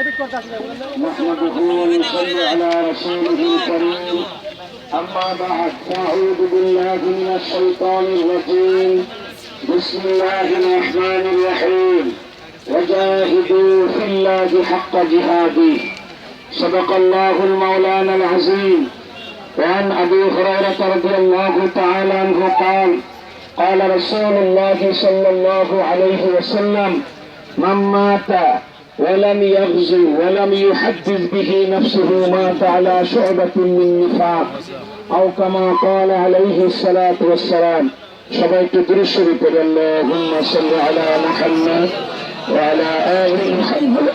نحمده على رسوله الكريم أما بعد فأعوذ بالله من الشيطان الرجيم بسم الله الرحمن الرحيم. وجاهدوا في الله حق جهاده صدق الله المولانا العظيم وعن أبي هريرة رضي الله تعالى عنه قال قال رسول الله صلى الله عليه وسلم من مات ولم يغزو ولم يحدث به نفسه مات على شعبة من نفاق أو كما قال عليه الصلاة والسلام সবাইকে দৃশ্য করে اللهم صل على محمد وعلى آل محمد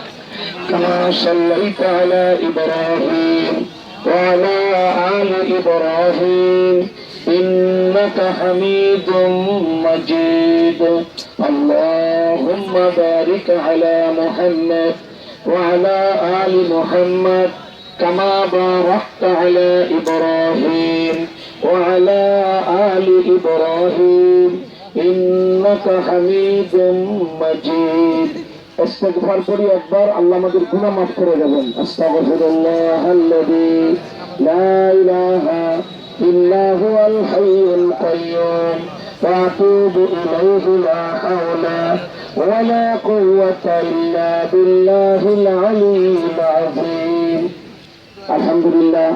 كما صليت على إبراهيم وعلى آل إبراهيم إنك حميد مجيد اللهم بارك على محمد وعلى آل محمد كما باركت على إبراهيم وعلى آل إبراهيم إنك حميد مجيد استغفر করি একবার আল্লাহ আমাদের গুনাহ মাফ করে দেবেন আস্তাগফিরুল্লাহ আল্লাযী লা ইলাহা ইল্লা হুয়াল হাইয়ুল কাইয়্যুম وأتوب إليه لا حول ولا قوة إلا بالله العلي العظيم. الحمد لله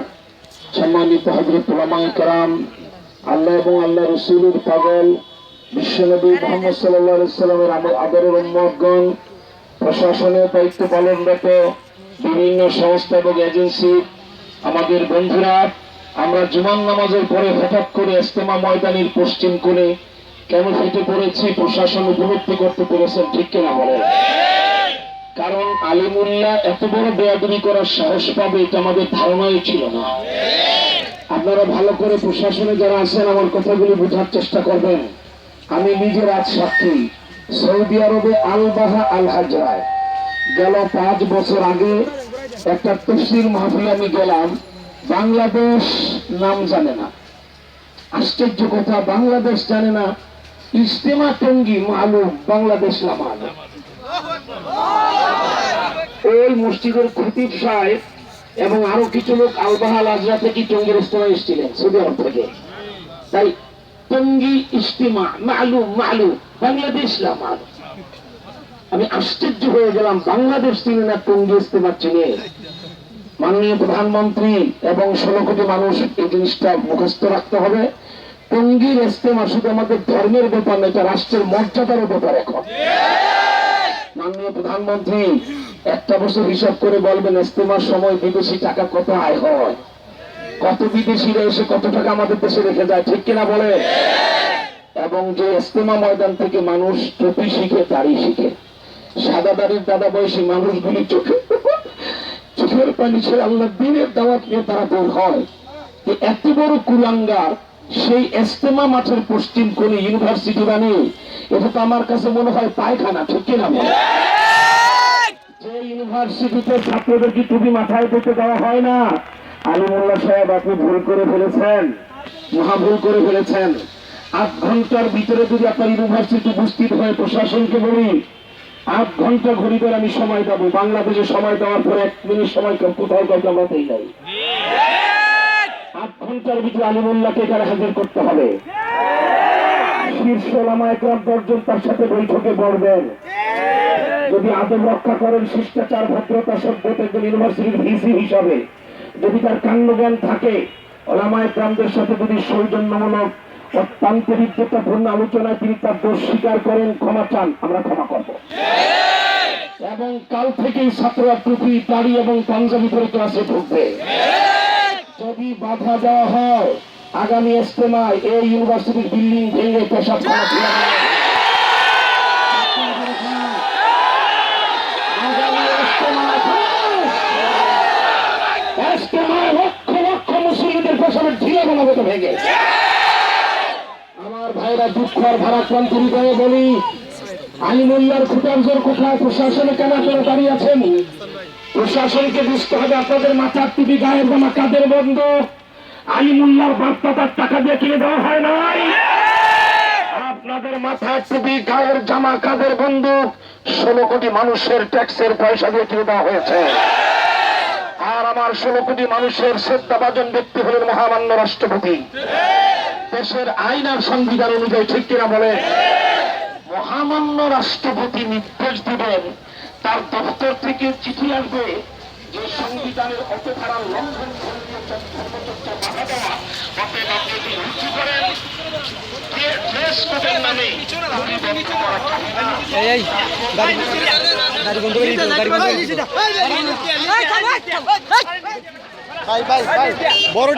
সম্মানিত হজরত রমান কালাম আল্লাহ এবং আল্লাহ রসুলের পাগল, বিশ্বনবী মোহাম্মদ সাল্লাহ সাল্লামের আমার আদরের উম্মতগণ, প্রশাসনের দায়িত্ব পালনরত বিভিন্ন সংস্থা এবং এজেন্সি, আমাদের বন্ধুরা আমরা জুমান নামাজের পরে হঠাৎ করে ইস্তেমা ময়দানের পশ্চিম কোণে কেন ফেটে পড়েছি? প্রশাসন উপলব্ধি করতে পেরেছেন ঠিক কিনা বলেন। কারণ আলিমুল্লাহ এত বড় বেয়াদবি করার সাহস পাবে এটা আমাদের ধারণাই ছিল না। আপনারা ভালো করে প্রশাসনে যারা আছেন, আমার কথাগুলি বোঝার চেষ্টা করবেন। আমি নিজের আজ সাক্ষী। সৌদি আরবে আল বাহা আল হাজরায় গেল পাঁচ বছর আগে একটা তফসিল মাহফিলে আমি গেলাম। বাংলাদেশ নাম জানে না। আশ্চর্য কথা, বাংলাদেশ জানে না। ইস্তেমা টঙ্গি, মালুম, বাংলাদেশ না মালুম ওই মসজিদের খতিব সাহেব এবং আরও কিছু লোক আলবাহাল আজরা থেকে টঙ্গির ইস্তেমা এসেছিলেন, সৌদি আরব থেকে? তাই টঙ্গি ইস্তেমা মালুম মালুম, বাংলাদেশ না মালুম আমি আশ্চর্য হয়ে গেলাম, বাংলাদেশ চিনে না টঙ্গি ইস্তেমা চিনে মাননীয় প্রধানমন্ত্রী এবং ষোলো কোটি মানুষ এই জিনিসটা মুখস্থ রাখতে হবে। টঙ্গির ইস্তেমা শুধু আমাদের ধর্মের ব্যাপার না, এটা রাষ্ট্রের মর্যাদার ব্যাপার এখন। মাননীয় প্রধানমন্ত্রী, একটা বছর হিসাব করে বলবেন ইস্তেমার সময় বিদেশি টাকা কত আয় হয়? কত বিদেশিরা এসে কত টাকা আমাদের দেশে রেখে যায়, ঠিক কিনা বলে এবং যে ইস্তেমা ময়দান থেকে মানুষ টুপি শিখে, দাড়ি শিখে, সাদা দাড়ির দাদা বয়সী মানুষগুলি চোখে চোখের পানি ছেড়ে আল্লাহ দিনের দাওয়াত নিয়ে তারা বের হয়। এত বড় কুলাঙ্গার, সেই এস্তেমা মাঠের পশ্চিম কোণে ইউনিভার্সিটি বানিয়ে, এটা তো আমার কাছে মনে হয় পায়খানা, ঠিক কিনা যে ইউনিভার্সিটিতে ছাত্রদের কি টুপি মাথায় দিতে দেওয়া হয় না? আলিমুল্লাহ সাহেব, আপনি ভুল করে ফেলেছেন। মহা ভুল করে ফেলেছেন। আধ ঘণ্টার ভিতরে যদি আপনার ইউনিভার্সিটি উপস্থিত হয়ে, প্রশাসনকে বলি আধ ঘণ্টা ঘড়ি করে আমি সময় দেবো বাংলাদেশে সময় দেওয়ার পরে এক মিনিট সময় কোথাও কাউকে আমরা নাই আধ ঘণ্টার ভিতরে আলিমুল্লাহকে এখানে হাজির করতে হবে। শীর্ষ লামা একরাম দশজন তার সাথে বৈঠকে পড়বেন যদি আদব রক্ষা করেন, শিষ্টাচার, ভদ্রতা, সভ্যতা, একজন ইউনিভার্সিটির ভিসি হিসাবে। যদি তার কাণ্ডজ্ঞান থাকে, ওলামায় গ্রামদের সাথে যদি সৌজন্যমূলক অত্যন্ত বিদ্যতাপূর্ণ আলোচনায় তিনি তার দোষ স্বীকার করেন, ক্ষমা চান, আমরা ক্ষমা করব। এবং কাল থেকেই ছাত্ররা টুপি দাড়ি এবং পাঞ্জাবি পরে ক্লাসে ঢুকবে। যদি বাধা দেওয়া হয়, আগামী ইস্তেমায় এই ইউনিভার্সিটির বিল্ডিং ভেঙে পেশাব ইজতেমায় লক্ষ লক্ষ মুসলিমদের পেছনে ঢিলে বানাবে তো ভেঙে। আমার দুঃখ আর ভারাক্রান্ত হৃদয়ে বলি আলিমুল্লার খুটারজোর কোথায় প্রশাসনে কেন আপনারা দাঁড়িয়ে আছেন? প্রশাসনকে বুঝতে হবে আপনাদের মাথার টুপি গায়ের জামা কাদের বন্ধ? আলিমুল্লার বার্তা তার টাকা দিয়ে কিনে দেওয়া হয় নাই? আপনাদের মাথায় টুপি গায়ের জামা কাদের বন্দুক ষোলো কোটি মানুষের ট্যাক্সের পয়সা দিয়ে কিনে দেওয়া হয়েছে। আর আমার ষোলো কোটি মানুষের শ্রদ্ধাভাজন ব্যক্তি হলেন মহামান্য রাষ্ট্রপতি। দেশের আইন আর সংবিধান অনুযায়ী ঠিক কিনা বলে মহামান্য রাষ্ট্রপতি নির্দেশ দিবেন তার দপ্তর থেকে চিঠি আসবে যে সংবিধানের অপধারা লঙ্ঘন ধর্মীয় ধর্মচর্চা বাধা দেওয়া অতএব আপনি যদি রুচি করেন ড্রেস কোডের নামে গুলি বন্ধ করা যাবে না। এই এই গাড়ি গাড়ি বন্ধ করে দিও গাড়ি বন্ধ করে দিও ভাই ভাই ভাই বড়